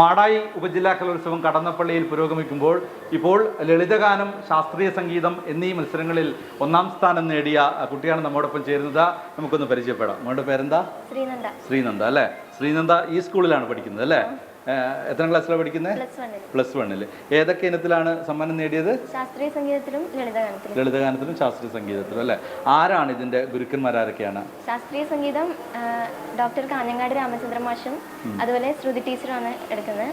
മാടായി ഉപജില്ലാ കലോത്സവം കടന്നപ്പള്ളിയിൽ പുരോഗമിക്കുമ്പോൾ ഇപ്പോൾ ലളിതഗാനം ശാസ്ത്രീയ സംഗീതം എന്നീ മത്സരങ്ങളിൽ ഒന്നാം സ്ഥാനം നേടിയ കുട്ടിയാണ് നമ്മോടൊപ്പം ചേരുന്നത്. നമുക്കൊന്ന് പരിചയപ്പെടാം. നമ്മുടെ പേരെന്താ? ശ്രീനന്ദ. ശ്രീനന്ദ അല്ലേ? ശ്രീനന്ദ ഈ സ്കൂളിലാണ് പഠിക്കുന്നത് അല്ലേ? എത്രാം ക്ലാസ്സിലാണ് പഠിക്കുന്നത് പ്ലസ് വണ്ണിൽ ഏതൊക്കെ ഇനത്തിലാണ് സമ്മാനം നേടിയത്? ശാസ്ത്രീയ സംഗീതത്തിലും ലളിതഗാനത്തിലും. ലളിതഗാനത്തിലും ശാസ്ത്രീയ സംഗീതത്തിലും അല്ലെ? ആരാണ് ഇതിന്റെ ഗുരുക്കന്മാരാരൊക്കെയാണ് ശാസ്ത്രീയ സംഗീതം ഡോക്ടർ കാഞ്ഞങ്ങാട് രാമചന്ദ്ര മാഷും അതുപോലെ ശ്രുതി ടീച്ചറാണ് എടുക്കുന്നത്.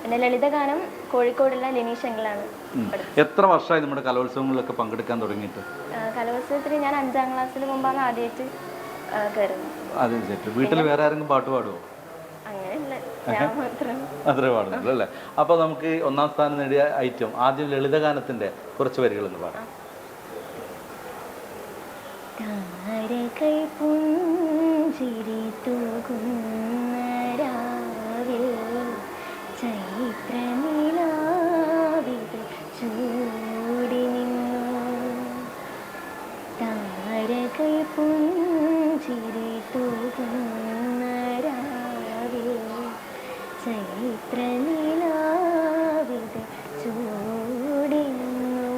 പിന്നെ ലളിതഗാനം കോഴിക്കോടുള്ള ലിനീഷ് അങ്കിളാണ് എത്ര വർഷമായി നമ്മുടെ കലോത്സവങ്ങളിലൊക്കെ പങ്കെടുക്കാൻ തുടങ്ങിയിട്ട്? കലോത്സവത്തിൽ കലോത്സവത്തിന് ഞാൻ അഞ്ചാം ക്ലാസ്സിൽ മുമ്പാണ് ആദ്യമായിട്ട് കയറുന്നത്. അതെ വീട്ടിൽ വേറെ ആരെങ്കിലും പാട്ട് പാടുമോ അത്രേ പാടുന്നുള്ളൂ അല്ലേ? അപ്പോൾ നമുക്ക് ഒന്നാം സ്ഥാനം നേടിയ ഐറ്റം ആദ്യം ലളിതഗാനത്തിന്റെ കുറച്ച് വരികൾ എന്ന് പറയാം ചിരി പുഞ്ചിരി തൂകുന്ന രാവിൽ ചൈത്രനിലാവിത് ചൂടി നിന്നു. പുഞ്ചിരി തൂകുന്ന രാവിൽ ചൈത്രനിലാവിത് ചൂടി നിന്നു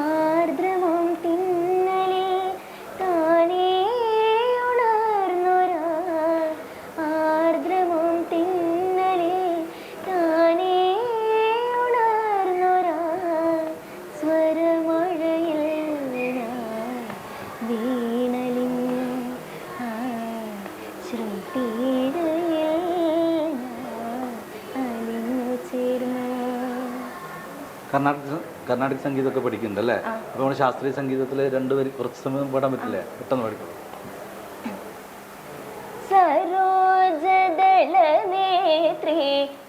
ആർദ്രമം തിന്നലിൽ താനേ ഉണർന്നൊരാ. ആർദ്രമം തിന്നലെ താനേ ഉണർന്നൊരാ. സ്വരമഴയിൽ ഞാൻ ശ്രുതിയുടെ കർണാടക കർണാടക സംഗീതമൊക്കെ പഠിക്കുന്നുണ്ടല്ലേ? അപ്പോൾ നമ്മൾ ശാസ്ത്രീയ സംഗീതത്തിൽ രണ്ടുപേരും കുറച്ച് സമയം പാടാൻ പറ്റില്ലേ? പെട്ടെന്ന് പഠിക്കും സരോജദളനേത്രി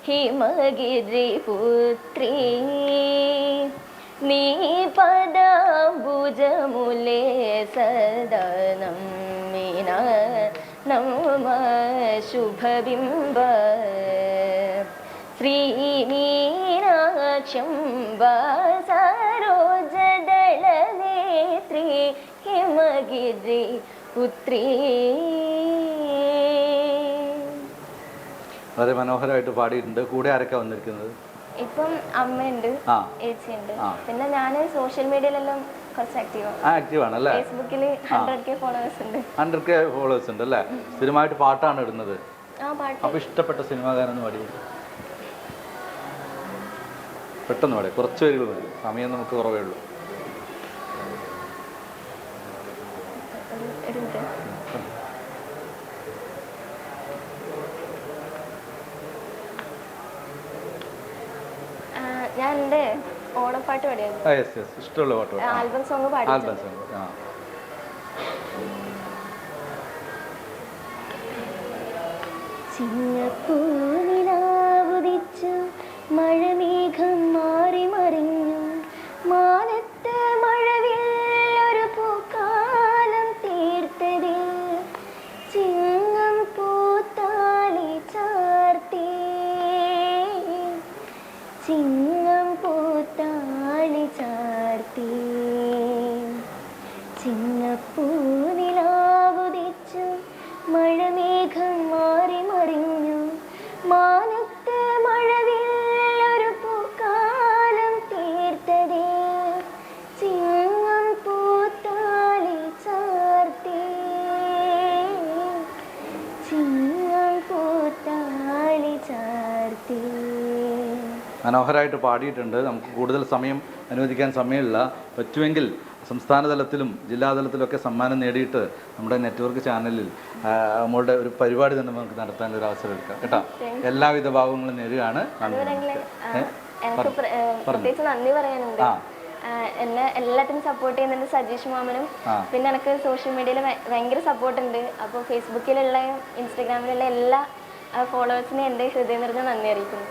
ഹിമഗിരിപുത്രി നീ പദാംബുജമുലേ സദനം മീന നമ ശുഭബിംബ. ശ്രീമീനാക്ഷം സരോജദളനേത്രി ഹിമഗിരി പുത്രീ. വളരെ മനോഹരമായിട്ട് പാടിയിട്ടുണ്ട്. കൂടെ ആരൊക്കെ വന്നിരിക്കുന്നത്? ഇപ്പം അമ്മയുണ്ട് ആ. പിന്നെ ഞാൻ സോഷ്യൽ മീഡിയയിലെല്ലാം കുറച്ച് ആക്റ്റീവാണ് ആ ആക്റ്റീവ് ആണ് അല്ലേ? ഫേസ്ബുക്കിൽ ഹൺഡ്രഡ് കെ ഫോളോവേഴ്സ് ഉണ്ട്. ഹൺഡ്രഡ് കെ ഫോളോവേഴ്സ് ഉണ്ട് അല്ലേ? സ്ഥിരമായിട്ട് പാട്ടാണ് ഇടുന്നത്. അപ്പോൾ ഇഷ്ടപ്പെട്ട സിനിമാകാരൻ പാടി പെട്ടെന്ന് പാടി. കുറച്ച് പേരുകൾ മതി. സമയം നമുക്ക് കുറവേ ഉള്ളൂ. ഞാൻ എന്റെ ഓണപ്പാട്ട് പാടിയായിരുന്നു. ഇഷ്ടമുള്ള പാട്ട് പാടി. ആൽബം സോങ് പാടി ആൽബം സോങ്. ആ. ചിങ്ങപ്പൂവിലാവുദിച്ചു ചിങ്ങം പൂത്താളി ചാർത്തി. ചിങ്ങപ്പൂവിലാവുദിച്ചു മനോഹരമായിട്ട് പാടിയിട്ടുണ്ട്. നമുക്ക് കൂടുതൽ സമയം അനുവദിക്കാൻ സമയമില്ല. പറ്റുമെങ്കിൽ സംസ്ഥാന തലത്തിലും ജില്ലാതലത്തിലൊക്കെ സമ്മാനം നേടിയിട്ട് നമ്മുടെ നെറ്റ്വർക്ക് ചാനലിൽ നമ്മളുടെ ഒരു പരിപാടി തന്നെ നമുക്ക് നടത്താൻ ഒരു അവസരം എടുക്കാം. കേട്ടോ? എല്ലാവിധ ഭാവങ്ങളും നേരുകയാണ്. പ്രത്യേകിച്ച് നന്ദി പറയാനുണ്ട്. എന്നെ എല്ലാത്തിനും സപ്പോർട്ട് ചെയ്യുന്നുണ്ട് സജീഷ് മാമനും. പിന്നെ എനിക്ക് സോഷ്യൽ മീഡിയയിൽ ഭയങ്കര സപ്പോർട്ട് ഉണ്ട്. അപ്പോൾ ഫേസ്ബുക്കിലുള്ള ഇൻസ്റ്റാഗ്രാമിലുള്ള എല്ലാ ഫോളോവേഴ്സിനും എന്റെ ഹൃദയം നിറഞ്ഞ നന്ദി അറിയിക്കുന്നു.